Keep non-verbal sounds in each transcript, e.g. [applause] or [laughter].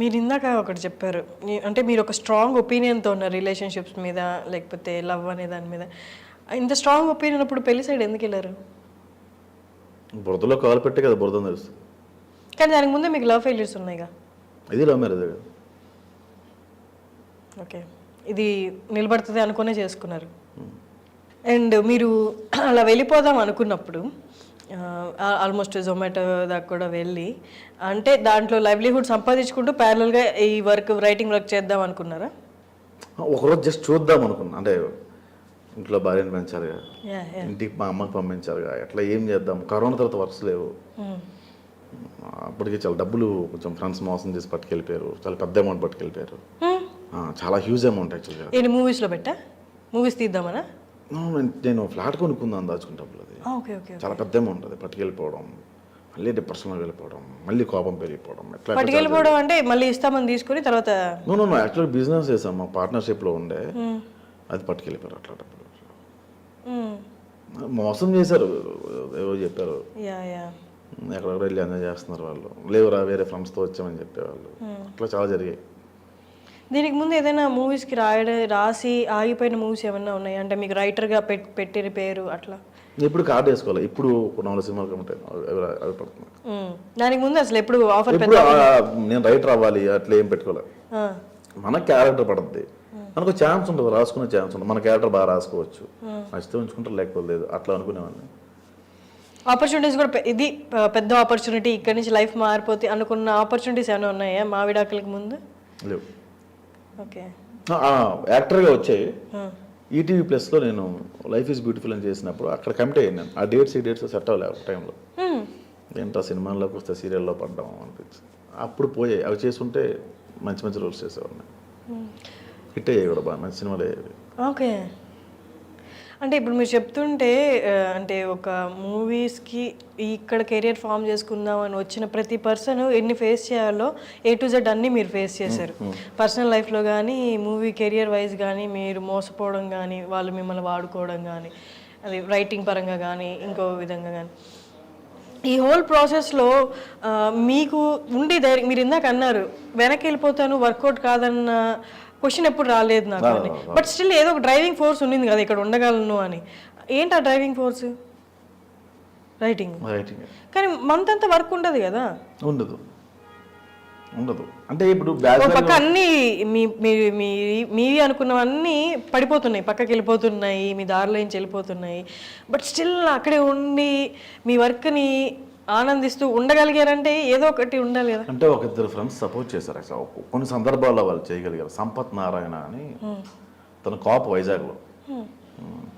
మీరు ఇందాక ఒకటి చెప్పారు. అంటే మీరు ఒక స్ట్రాంగ్ ఒపీనియన్తో ఉన్నారు రిలేషన్షిప్స్ మీద లేకపోతే లవ్ అనే దాని మీద. ఇంత స్ట్రాంగ్ ఒపీనియన్ అప్పుడు పెళ్ళి సైడ్ ఎందుకు వెళ్ళారు? బురదలో కాలు పెట్టే కదా బురద తెలుస్తుంది కానీ దానికి ముందే మీకు లవ్ ఫెయిల్యూర్స్ ఉన్నాయిగా. ఇది లవ్ మ్యారేజ్ ఓకే. ఇది నిలబడుతుంది అనుకునే చేసుకున్నారు. అండ్ మీరు అలా వెళ్ళిపోదాం అనుకున్నప్పుడు ఆల్మోస్ట్ జొమాటో దాకా కూడా వెళ్ళి అంటే దాంట్లో లైవ్లీహుడ్ సంపాదించుకుంటూ ప్యారల్గా ఈ వర్క్ రైటింగ్ వర్క్ చేద్దాం అనుకున్నారా? ఒకరోజు జస్ట్ చూద్దాం అనుకున్నా. అంటే ఇంట్లో భార్యను కదా ఇంటికి మా అమ్మకి పంపించాలి కదా ఎట్లా ఏం చేద్దాం? కరోనా తర్వాత వర్క్స్ లేవు. అప్పటికి చాలా డబ్బులు కొంచెం ఫ్రెండ్స్ మోసం చేసి పట్టుకెళ్ళిపోయారు. చాలా పెద్ద అమౌంట్ పట్టుకెళ్ళిపోయారు. చాలా హ్యూజ్ అమౌంట్ యాక్చువల్గా మూవీస్లో పెట్టా? మూవీస్ తీద్దామనా? నేను ఫ్లాట్ కొనుక్కుందాం డబ్బులు అది. చాలా పెద్ద అది పట్టుకెళ్ళిపోవడం మళ్ళీ డిప్రెషన్లో వెళ్ళిపోవడం మళ్ళీ కోపం పెరిగిపోవడం ఎట్లా పట్టుకెళ్ళిపోవడం అంటే మళ్ళీ ఇస్తామని తీసుకుని తర్వాత నో నో యాక్చువల్ బిజినెస్ చేసాం. మా పార్ట్నర్షిప్లో ఉండే అది పట్టుకెళ్ళిపోయారు అట్లా. మోసం చేశారు. ఏవో చెప్పారు. ఎక్కడెక్కడ వెళ్ళి ఎంజాయ్ చేస్తున్నారు వాళ్ళు. లేవురా వేరే ఫ్రెండ్స్తో వచ్చామని చెప్పేవాళ్ళు. అట్లా చాలా జరిగాయి. దీనికి ముందు ఏదైనా మూవీస్కి రాయడం రాసి ఆగిపోయిన మూవీస్ ఏమైనా ఉన్నాయి? అంటే మీకు రైటర్గా పెట్ పెట్టిన పేరు అట్లా? ఇప్పుడు కార్డు వేసుకోవాలి. ఇప్పుడు నాలుగు సినిమాలు అవి పడుతున్నాయి. మ్మ్. దానికి ముందు అసలు ఎప్పుడు ఆఫర్ నేను రైటర్ అవ్వాలి అట్లా ఏం పెట్టుకోలేదు మన క్యారెక్టర్ పడుతుంది మనకు ఛాన్స్ ఉంటుంది రాసుకునే ఛాన్స్ ఉంటుంది మన క్యారెక్టర్ బాగా రాసుకోవచ్చు. నచ్చితే ఉంచుకుంటారు లేకపోతే లేదు. అట్లా అనుకునేవాడిని. ఆపర్చునిటీస్ కూడా ఇది పెద్ద ఆపర్చునిటీ ఇక్కడ నుంచి లైఫ్ మారిపోతే అనుకున్న ఆపర్చునిటీస్ ఏమైనా ఉన్నాయా? మా విడాకులకి ముందు? లేవు. యాక్టర్గా వచ్చాయి. ఈటీవీ ప్లస్లో నేను లైఫ్ ఈజ్ బ్యూటిఫుల్ అని చేసినప్పుడు అక్కడ కమిట్ అయ్యాను నేను. ఆ డేట్స్ ఈ డేట్స్ సెట్ అవ్వలేదు ఆ టైంలో. ఏంటో సినిమాల్లోకి వస్తే సీరియల్లో పడ్డాం అనిపించింది. అప్పుడు పోయాయి. అవి చేసుంటే మంచి మంచి రోల్స్ చేసేవాడిని. హిట్ అయ్యాయి కూడా బాగా మంచి సినిమాలు అయ్యేవి ఓకే. అంటే ఇప్పుడు మీరు చెప్తుంటే అంటే ఒక మూవీస్కి ఇక్కడ కెరియర్ ఫామ్ చేసుకుందాం అని వచ్చిన ప్రతి పర్సన్ ఎన్ని ఫేస్ చేయాలో ఏ టు జెడ్ అన్నీ మీరు ఫేస్ చేశారు. పర్సనల్ లైఫ్లో కానీ మూవీ కెరియర్ వైజ్ కానీ మీరు మోసపోవడం కానీ వాళ్ళు మిమ్మల్ని వాడుకోవడం కానీ అది రైటింగ్ పరంగా కానీ ఇంకో విధంగా కానీ ఈ హోల్ ప్రాసెస్లో మీకు ఉండి ధైర్యం మీరు ఇందాక అన్నారు వెనక్కి వెళ్ళిపోతాను వర్కౌట్ కాదన్న క్వశ్చన్ ఎప్పుడు రాలేదు నాకు అని. బట్ స్టిల్ ఏదో ఒక డ్రైవింగ్ ఫోర్స్ ఉండింది కదా ఇక్కడ ఉండగలను అని. ఏంటి ఆ డ్రైవింగ్ ఫోర్స్ రైటింగ్ రైటింగ్ కానీ మంత్ అంతా వర్క్ ఉండదు కదా. ఉండదు. ఉండదు. అంటే ఇప్పుడు పక్క అన్ని మీ మీవి అనుకున్నవన్నీ పడిపోతున్నాయి. పక్కకి వెళ్ళిపోతున్నాయి మీ దారిలో నుంచి వెళ్ళిపోతున్నాయి. బట్ స్టిల్ అక్కడే ఉండి మీ వర్క్ని ఆనందిస్తూ ఉండగలిగారంటే ఏదో ఒకటి ఉండాలి కదా. అంటే ఒక ఇద్దరు ఫ్రెండ్స్ సపోర్ట్ చేశారు అసలు. కొన్ని సందర్భాల్లో వాళ్ళు చేయగలిగారు. సంపత్ నారాయణ అని తన కాప్ వైజాగ్లో.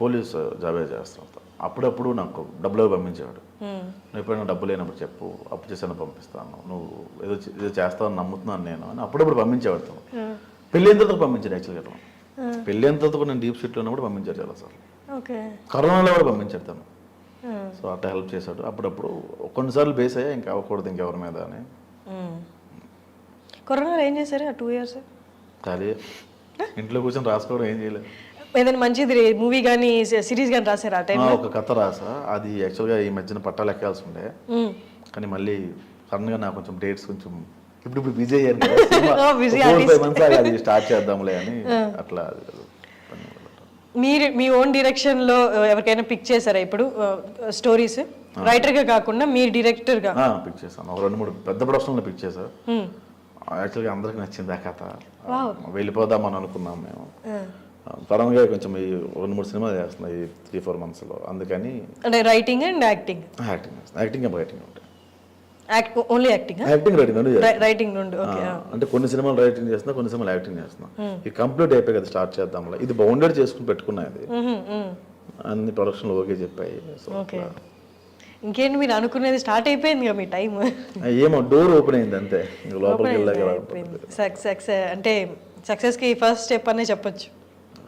పోలీస్ జాబే చేస్తాం అప్పుడప్పుడు నాకు డబ్బులు పంపించేవాడు. నువ్వు ఎప్పుడైనా డబ్బు లేనప్పుడు చెప్పు అప్పు చేసాను పంపిస్తాను. నువ్వు ఏదో ఏదో చేస్తావని నమ్ముతున్నాను నేను అని అప్పుడప్పుడు పంపించేవాడు తను. పెళ్ళి అయిన తర్వాత పంపించాడు యాక్చువల్గా తను. తర్వాత కూడా నేను డీప్ షీట్లో ఉన్నప్పుడు పంపించాడు చాలా ఓకే. కరోనాలో కూడా పంపించాడు తను. సో అట్లా హెల్ప్ చేశాడు. అప్పుడప్పుడు కొన్నిసార్లు బేస్ అయ్యా ఇంకా అవ్వకూడదు ఇంకెవరి మీద అని. కరోనాలో ఏం చేశారు? ఆ టూ ఇయర్స్ ఖాళీ ఇంట్లో కూర్చొని రాసుకోవడం ఏం చేయలేదు ఏదైనా మంచిది మూవీ కానీ సిరీస్ కానీ రాశారు ఆ టైం ఆ, ఒక కథ రాసా. అది యాక్చువల్గా ఈ మధ్యన పట్టాలు ఎక్కాల్సి ఉండే. కానీ మళ్ళీ సడన్గా నాకు కొంచెం డేట్స్ కొంచెం ఇప్పుడు ఇప్పుడు బిజీ అయ్యాను సినిమా [laughs] Oh, అది స్టార్ట్ చేద్దాంలే అని [laughs] అట్లా. మీరు మీ ఓన్ డైరెక్షన్లో ఎవరికైనా పిక్ చేశారా ఇప్పుడు స్టోరీస్ రైటర్గా కాకుండా మీరు డైరెక్టర్గా పిక్ చేశాను. ఒక రెండు మూడు పెద్ద ప్రొడక్షన్లో పిక్ చేశా యాక్చువల్గా అందరికి నచ్చింది ఆ కథ. వెళ్ళిపోదాం అని అనుకున్నాం మేము. సడన్గా కొంచెం ఈ రెండు మూడు సినిమాలు చేస్తున్నాయి త్రీ ఫోర్ మంత్స్లో అందుకని అంటే writing and acting acting acting writing ఉంటాయి ఓన్లీ యాక్టింగ్ యాక్టింగ్ రైటింగ్ రెండు. రైటింగ్ అంటే కొన్ని సినిమాలు రైటింగ్ చేస్తున్నా కొన్ని సినిమాలు యాక్టింగ్ చేస్తున్నా. ఇది కంప్లీట్ అయిపోయి కదా స్టార్ట్ చేద్దాంలే ఇది బౌండెడ్ చేసుకుని పెట్టుకున్నా ఇది. అన్ని ప్రొడక్షన్లు ఓకే చెప్పాయి. ఓకే. ఇంకేంటి మీరు అనుకునేది స్టార్ట్ అయిపోయింది కదా మీ టైం ఏమో డోర్ ఓపెన్ అయింది అంతే. లోపలికి సక్సెస్ అంటే సక్సెస్కి ఫస్ట్ స్టెప్ అనే చెప్పొచ్చు.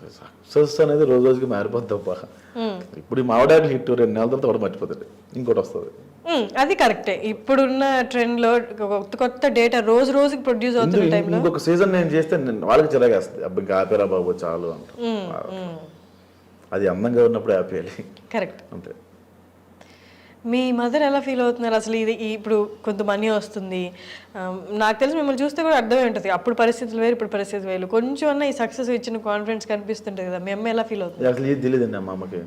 సక్సెస్ అనేది రోజు రోజుకి మారిపోద్ది తప్ప. ఇప్పుడు ఈ మావిడాకులు హిట్ రెండు నెలల తర్వాత కూడా మర్చిపోతుంది ఇంకోటి వస్తుంది. అది కరెక్టే. ఇప్పుడున్న ట్రెండ్లో కొత్త కొత్త డేటా రోజు రోజుకి ప్రొడ్యూస్ అవుతున్న ఇంకొక- టైంలో? ఇంకొక సీజన్ నేను చేస్తే నేను వాళ్ళకి చిరాగేస్తుంది అబ్బా ఇంకా ఆపేరా బాబు చాలు అంట అది అందంగా ఉన్నప్పుడు ఆపేయాలి. కరెక్ట్. అంతే. మీ మదర్ ఎలా ఫీల్ అవుతున్నారు? అసలు ఇది ఇప్పుడు కొంత మనీ వస్తుంది. నాకు తెలిసి మిమ్మల్ని చూస్తే కూడా అర్థమై ఉంటుంది. అప్పుడు పరిస్థితులు వేరు ఇప్పుడు పరిస్థితులు వేరు. కొంచెం అన్న ఈ సక్సెస్ ఇచ్చిన కాన్ఫిడెన్స్ కనిపిస్తుంటుంది కదా. మీ అమ్మ ఎలా ఫీల్ అవుతుంది? అసలు ఏది తెలియదండి మా అమ్మకి.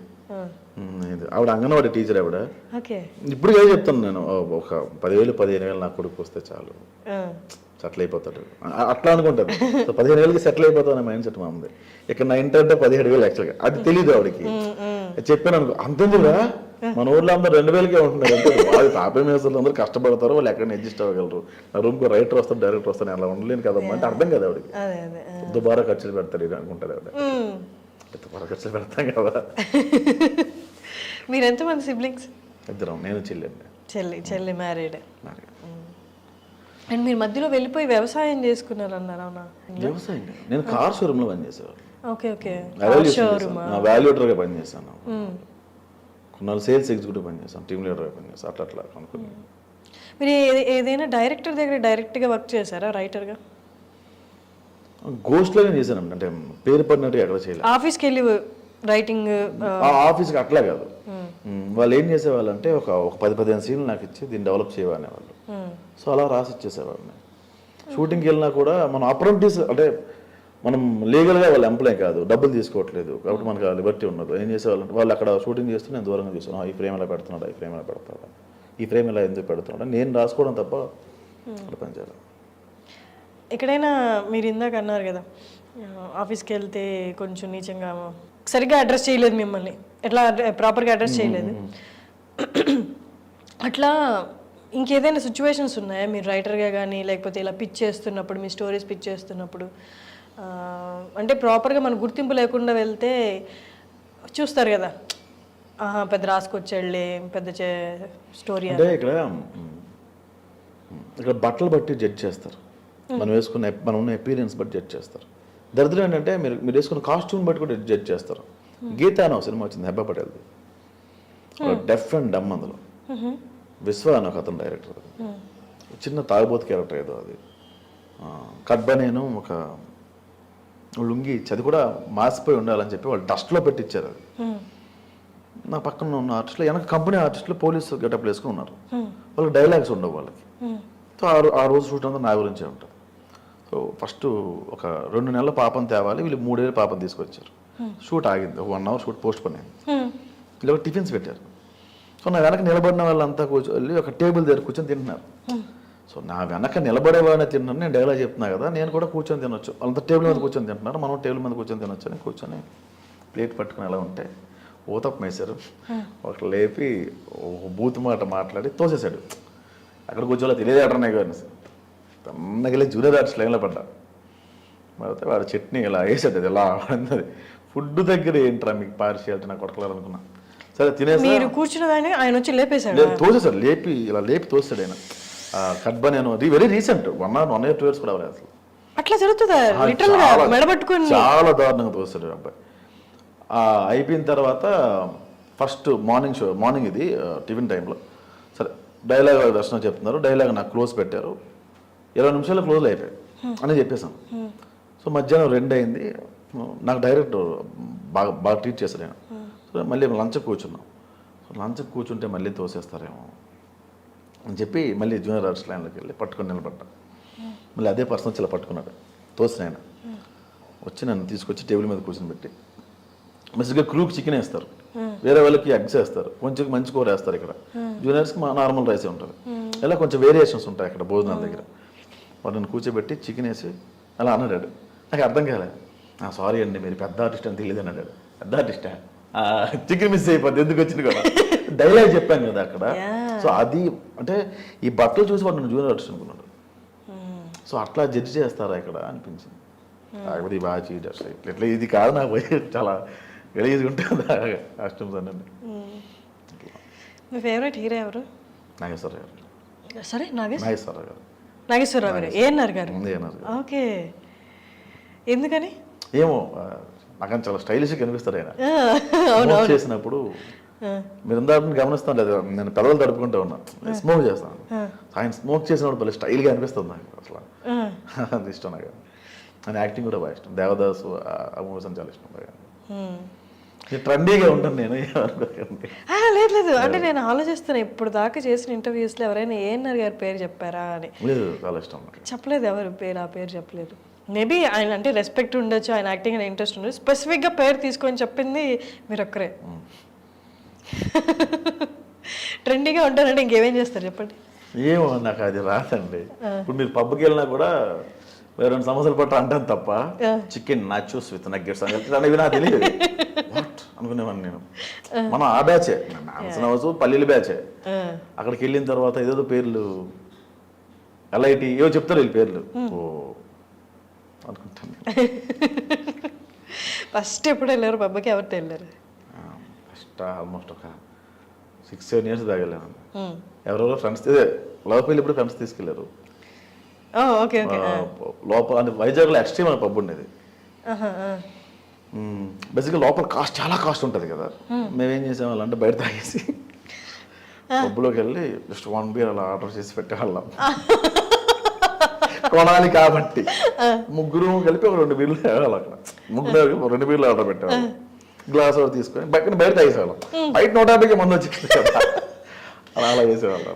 ఇది. ఆవిడ అంగన్వాడి టీచర్ ఆవిడ. ఓకే. ఇప్పుడు ఏం చెప్తాను నేను. ఒక పదివేలు పదిహేను వేలు నా కొడుకు వస్తే చాలు. సెటిల్ అయిపోతాడు. అట్లా అనుకుంటాను సో పదిహేను వేలకి సెటిల్ అయిపోతాను అనే మైండ్ సెట్ మా ఉంది ఇక్కడ నా ఇంటర్ అంటే పదిహేడు వేలు యాక్చువల్గా. అది తెలియదు ఆవిడకి. చెప్పాను అనుకో అంతేందుకురా? మన ఊర్లో అందరూ రెండు వేలకే ఉంటున్నారు. అంటే వాళ్ళు తాపే మేసలు అందరూ కష్టపడతారు వాళ్ళు ఎక్కడ అడ్జస్ట్ అవ్వగలరు. రూమ్కి రైటర్ వస్తాడు డైరెక్టర్ వస్తాను అలా ఉండలేను కదమ్మా అంటే అర్థం కదా ఆవిడకి. దుబారా ఖర్చులు పెడతారు ఇది అనుకుంటారు ఆవిడ. దుబారా ఖర్చులు పెడతాం కదా. మీరు ఎంతమంది సిబ్లింగ్స్? ఇద్దరం నేను చెల్లండి చెల్లి చెల్లి మ్యారీడ్. అండ్ మీరు మధ్యలో వెళ్ళిపోయి వ్యవసాయం చేసుకున్నారు అన్నారు అవునా వ్యవసాయం నేను కార్ షోరూంలో పనిచేసేవాడు ఓకే ఓకే. వాల్యూటర్గా పనిచేశాను. కొన్నాళ్ళు సేల్స్ ఎగ్జిక్యూటివ్ పనిచేశాను టీమ్ లీడర్గా పనిచేస్తాను అట్లా అట్లా అనుకుని మీరు ఏ- ఏదైనా డైరెక్టర్ దగ్గర డైరెక్ట్గా వర్క్ చేశారా రైటర్గా? గోస్ట్లోనే చేశాను అంటే పేరు పడినట్టు ఎక్కడ చేయలేదు. ఆఫీస్కి వెళ్ళి రైటింగ్ ఆఫీస్కి అట్లా కాదు. మ్, వాళ్ళు ఏం చేసేవాళ్ళు అంటే ఒక ఒక పది పదిహేను సీన్లు నాకు ఇచ్చి దీన్ని డెవలప్ చేయవనే వాళ్ళు సో అలా రాసి ఇచ్చేసేవాడిని షూటింగ్కి వెళ్ళినా కూడా మనం అప్రెంటిస్ అంటే మనం లీగల్గా వాళ్ళ ఎంప్లాయ్ కాదు డబ్బులు తీసుకోవట్లేదు కాబట్టి మనకు లిబర్టీ ఉండదు. ఏం చేసేవాళ్ళు అంటే వాళ్ళు అక్కడ షూటింగ్ చేస్తూ నేను దూరంగా చూసాను ఈ ఫ్రేమ్ ఎలా పెడుతున్నాడు? ఈ ఫ్రేమ్ ఎలా పెడతాడు? ఈ ఫ్రేమ్ ఎలా ఎందుకు పెడుతున్నాడు? నేను రాసుకోవడం తప్ప అక్కడ పనిచేయాలి ఎక్కడైనా మీరు ఇందాక అన్నారు కదా ఆఫీస్కి వెళ్తే కొంచెం నీచంగా సరిగ్గా అడ్రస్ చేయలేదు మిమ్మల్ని. ఎట్లా ప్రాపర్గా అడ్రస్ చేయలేదు. అట్లా ఇంకేదైనా సిచ్యువేషన్స్ ఉన్నాయా? మీరు రైటర్గా కానీ లేకపోతే ఇలా పిచ్ చేస్తున్నప్పుడు మీ స్టోరీస్ పిచ్ చేస్తున్నప్పుడు? అంటే ప్రాపర్గా మన గుర్తింపు లేకుండా వెళ్తే చూస్తారు కదా. పెద్ద రాసుకొచ్చాడులే పెద్ద స్టోరీ అంటే ఇక్కడ ఇక్కడ బట్టలు బట్టి జడ్జ్ చేస్తారు. మనం వేసుకున్న మనం ఉన్న ఎపీరియన్స్ బట్టి జడ్జ్ చేస్తారు. దరిద్రం ఏంటంటే మీరు మీరు వేసుకున్న కాస్ట్యూమ్ బట్టి కూడా జడ్జ్ చేస్తారు. గీత అనే ఒక సినిమా వచ్చింది హెబ్బా పటేల్ది. డెఫ్ అండ్ డమ్ అందులో. విశ్వ అని ఒక అతను డైరెక్టర్ చిన్న తాగుబోతు క్యారెక్టర్ ఏదో అది. కడ్బా నేను ఒక లుంగి ఇచ్చి అది కూడా మాసిపోయి ఉండాలని చెప్పి వాళ్ళు డస్ట్లో పెట్టించారు అది. నా పక్కన ఉన్న ఆర్టిస్టులు వెనక కంపెనీ ఆర్టిస్టులు పోలీసు గెటప్లు వేసుకుని ఉన్నారు. వాళ్ళకి డైలాగ్స్ ఉండవు వాళ్ళకి. సో ఆ రోజు షూట్ అంతా నా గురించే ఉంటుంది. సో ఫస్ట్ ఒక రెండు నెలల పాపం తేవాలి వీళ్ళు మూడేళ్ళు పాపం తీసుకొచ్చారు. షూట్ ఆగింది. ఒక one hour shoot postpone వీళ్ళు టిఫిన్స్ పెట్టారు. సో నా వెనక నిలబడిన వాళ్ళంతా కూర్చొని ఒక టేబుల్ దగ్గర కూర్చొని తింటున్నారు. సో నా వెనక నిలబడేవాడిని తిన్నాను. నేను డైలాగ్ చెప్తున్నా కదా నేను కూడా కూర్చొని తినొచ్చు. వాళ్ళంతా టేబుల్ మీద కూర్చొని తింటున్నారు. మనం టేబుల్ మీద కూర్చొని తినొచ్చు అని కూర్చొని ప్లేట్ పట్టుకుని ఎలా ఉంటే ఊతప్ప వేశారు ఒకటి లేపి ఒక బూత్ మాట మాట్లాడి తోసేశాడు. అక్కడ కూర్చోలే తెలియదు అటర్నాయ్ గారిని తన్నగిలే జూనియర్ ఆర్ట్స్ లైన్లో పడ్డా. పడితే వాడు చట్నీ ఇలా వేసాడు అది ఇలా అన్నది ఫుడ్ దగ్గర ఏంట్రా మీకు పార్షియాలిటీ నాకు కొడకలేదు అనుకున్నా సరే తినేసా. మీరు కూర్చున్న కానీ ఆయన వచ్చి లేపేశాడు? లేదు తోసేసాడు లేపి ఇలా లేపి తోస్తాడు ఆయన. కడ్బా నేను very recent one or one year two years కూడా అవ్వలేదు అసలు. అట్లా జరుగుతుందా? లిటరల్గా చాలా- మెడబట్టుకుని చాలా దారుణంగా తోస్తాడు అబ్బాయి. అయిపోయిన తర్వాత ఫస్ట్ మార్నింగ్ షో మార్నింగ్ ఇది టిఫిన్ టైంలో సరే డైలాగ్ దర్శనం చెప్తున్నారు డైలాగ్ నాకు క్లోజ్ పెట్టారు. ఇరవై నిమిషాలు క్లోజ్ అయిపోయాయి. అని చెప్పేసాను సో మధ్యాహ్నం రెండు అయింది. నాకు డైరెక్ట్ బాగా బాగా ట్రీట్ చేశాడు నేను మళ్ళీ లంచ్ కూర్చున్నాం. లంచ్ కూర్చుంటే మళ్ళీ తోసేస్తారేమో. అని చెప్పి మళ్ళీ జూనియర్ ఆర్ట్స్ లైన్లోకి వెళ్ళి పట్టుకొని నిలబడ్డా. మళ్ళీ అదే పర్సన్ వచ్చి ఇలా పట్టుకున్నాడు. తోసిన ఆయన. వచ్చి నన్ను తీసుకొచ్చి టేబుల్ మీద కూర్చొని పెట్టి మంచిగా క్రూకి చికెన్ వేస్తారు. వేరే వాళ్ళకి ఎగ్స్ వేస్తారు. కొంచెం మంచి కూర వేస్తారు ఇక్కడ. జూనియర్స్కి మా నార్మల్ రైసే ఉంటుంది. ఇలా కొంచెం వేరియేషన్స్ ఉంటాయి అక్కడ భోజనాల దగ్గర. వాళ్ళని కూర్చోబెట్టి చికెన్ వేసి అలా అన్నాడు నాకు అర్థం కాలేదు సారీ అండి మీరు పెద్ద ఆర్టిస్ట్ అని తెలియదు అన్నాడు. పెద్ద ఆర్టిస్టా? చికెన్ మిస్ అయిపోద్ది. ఎందుకు వచ్చింది కూడా? డైలాగ్ చెప్పాను కదా అక్కడ. సో అది అంటే ఈ బట్టలు చూసి వాడు జూనియర్ ఆర్టిస్ట్ అనుకున్నాడు. సో అట్లా జడ్జి చేస్తారా ఇక్కడ అనిపించింది. కాకపోతే ఈ బాగా చీట్ అసలు ఇట్లా ఇది కాదు నాకు పోయి చాలా గలీజ్గా ఉంటుంది కాస్ట్యూమ్స్ అన్నీ. మీ ఫేవరెట్ హీరో ఎవరు? నాగేశ్వర గారు. సరే నాగేశ్ నాగేశ్వర గారు. నాగేశ్వరరావు గారు ఏఎన్ఆర్ గారు. ఓకే. ఎందుకని? ఏమో ఆ, నాకని చాలా స్టైలిష్గా కనిపిస్తారు ఆయన. చేసినప్పుడు మీరు ఇందాక గమనిస్తాను లేదు నేను పెదవులు తడుపుకుంటూ ఉన్నా. స్మోక్ చేస్తాను. ఆయన స్మోక్ చేసినప్పుడు భలే స్టైల్గా అనిపిస్తుంది నాకు అసలు. [laughs] అది ఇష్టం నాకు. ఆయన యాక్టింగ్ కూడా బాగా ఇష్టం. దేవదాసు ఆ మూవీస్ అని చాలా ఇష్టం బాగా. ట్రెండీగా ఉంటాను నేను. లేదు లేదు. అంటే నేను ఆలోచిస్తున్నా ఇప్పుడు దాకా చేసిన ఇంటర్వ్యూస్లో ఎవరైనా ఏఎన్ఆర్ గారి పేరు చెప్పారా అని. లేదు చాలా ఇష్టం చెప్పలేదు ఎవరు పేరు ఆ పేరు చెప్పలేదు. మేబీ ఆయన అంటే రెస్పెక్ట్ ఉండొచ్చు ఆయన యాక్టింగ్ అని ఇంట్రెస్ట్ ఉండొచ్చు. స్పెసిఫిక్గా పేరు తీసుకొని చెప్పింది మీరు ఒక్కరే ట్రెండీగా ఉంటారంటే ఇంకేమేం చేస్తారు చెప్పండి? ఏమో నాకు అది రాదండి. ఇప్పుడు మీరు పబ్కి వెళ్ళినా కూడా వేరే రెండు సంవత్సరాల పాటు అంటాను తప్ప చికెన్ నాచూస్ విత్ నగ్గెట్స్ అని ఇవి నాకు తెలియదు. వాట్ అనుకునేవాడిని నేను. మనం ఆ బ్యాచే హౌస్ పల్లీల బ్యాచే అక్కడికి వెళ్ళిన తర్వాత ఏదేదో పేర్లు. ఎల్ఐటి ఏవో చెప్తారు వీళ్ళ పేర్లు. ఓ. అనుకుంటాను. [laughs] ఫస్ట్ ఎప్పుడు వెళ్ళారు? పబ్బకి ఎవరితో వెళ్ళారు? ఆల్మోస్ట్ ఒక సిక్స్ సెవెన్ ఇయర్స్ దాగెళ్ళాను ఉమ్. ఎవరెవరో ఫ్రెండ్స్ పెళ్ళి ఇప్పుడు ఫ్రెండ్స్ తీసుకెళ్ళారు ఓకే ఆ, లోపల అంటే వైజాగ్లో ఎక్స్ట్రీమ్ అనే పబ్ ఉండేది. బేసిక్గా లోపల కాస్ట్ చాలా కాస్ట్ ఉంటుంది కదా. మేమేం చేసేవాళ్ళం అంటే బయట తాగేసి పబ్లోకి వెళ్ళి జస్ట్ వన్ బీర్ అలా ఆర్డర్ చేసి పెట్టేవాళ్ళం. కొనాలి కాబట్టి. ముగ్గురు కలిపి ఒక రెండు బీర్లు అక్కడ. ముగ్గురు రెండు బీర్లు ఆర్డర్ పెట్టేవాళ్ళం. గ్లాస్ ఒకటి తీసుకొని బయట బయట తాగేసేవాళ్ళం. బయట నూట యాభైకి మంది వచ్చి అలా అలా చేసేవాళ్ళం.